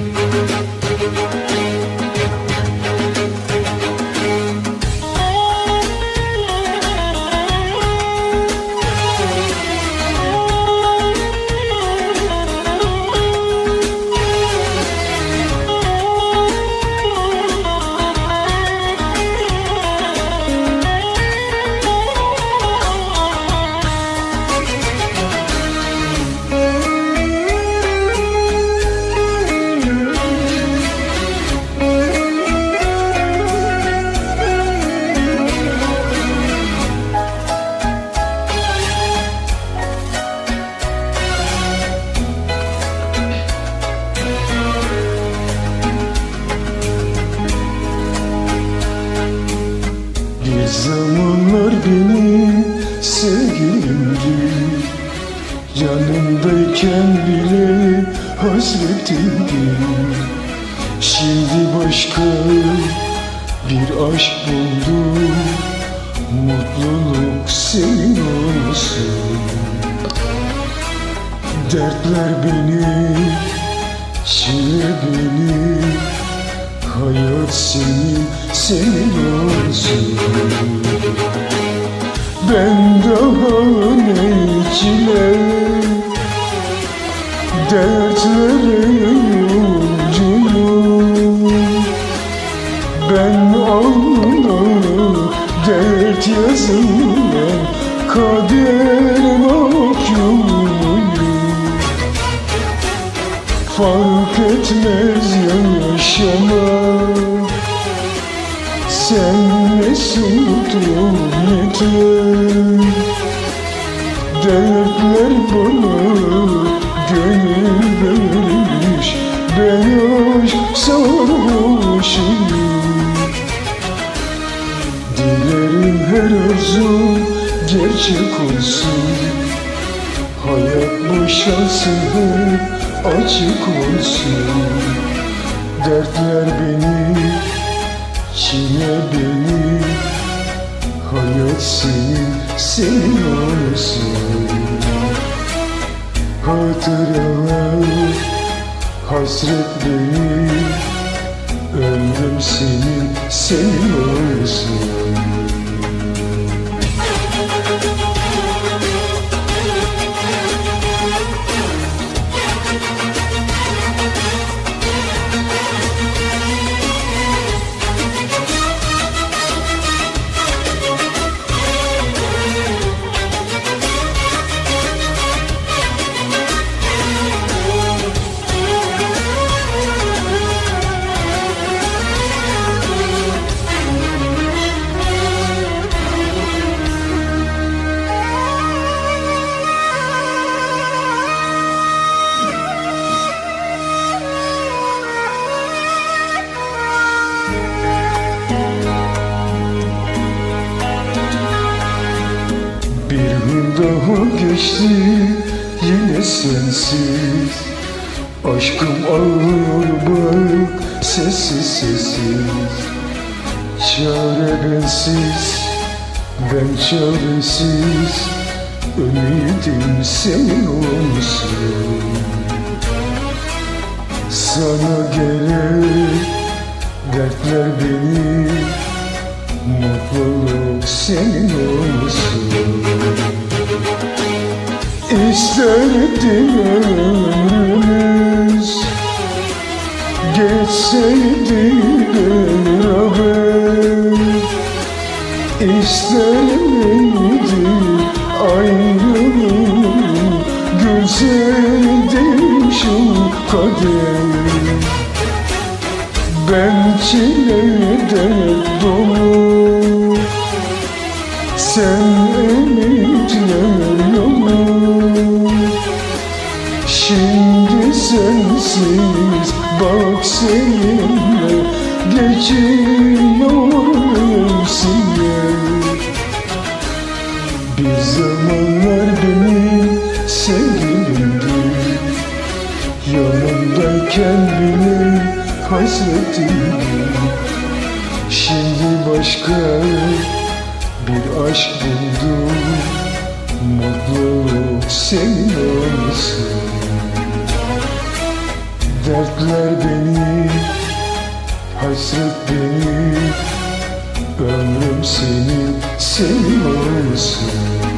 Bir zamanlar benim sevgilimdi Yanımdayken bile hasretimdi Şimdi başka bir aşk buldum. Mutluluk senin olsun. Dertler beni, çile beni. Hayat senin, senin olsun Ben daha ne çile Dertlere yolcuyum Ben alnına dert yazılan Kader mahkumuyum Fark etmez yaşamak Sen mutlu yeter Dertler bana gönül vermiş Ben aşk sarhoşuyum Dilerim her arzum gerçek olsun. Hayat bu şansın hep açık olsun. Dertler beni, çile beni Hayat senin, senin olsun. Hatıralar, hasret beni Ömrüm senin, senin olsun daha geçti yine sensiz. Aşkım ağlıyor bak sessiz sessiz. Çare bensiz ben çaresiz. Ümidim senin olsun Sana gerek dertler benim Mutluluk senin olsun İsterdim ömrümüz Geçseydi beraber İstermeydi ayrılık Gülseydi şu kader. Ben çilede sensiz bak seninle Geçiyor mevsimler Bir zamanlar benim sevgilimdi Yanımdayken bile hasretim Şimdi başka bir aşk buldum. Mutluluk senin olsun dertler beni Hasret beni Ömrüm seni seviyorsun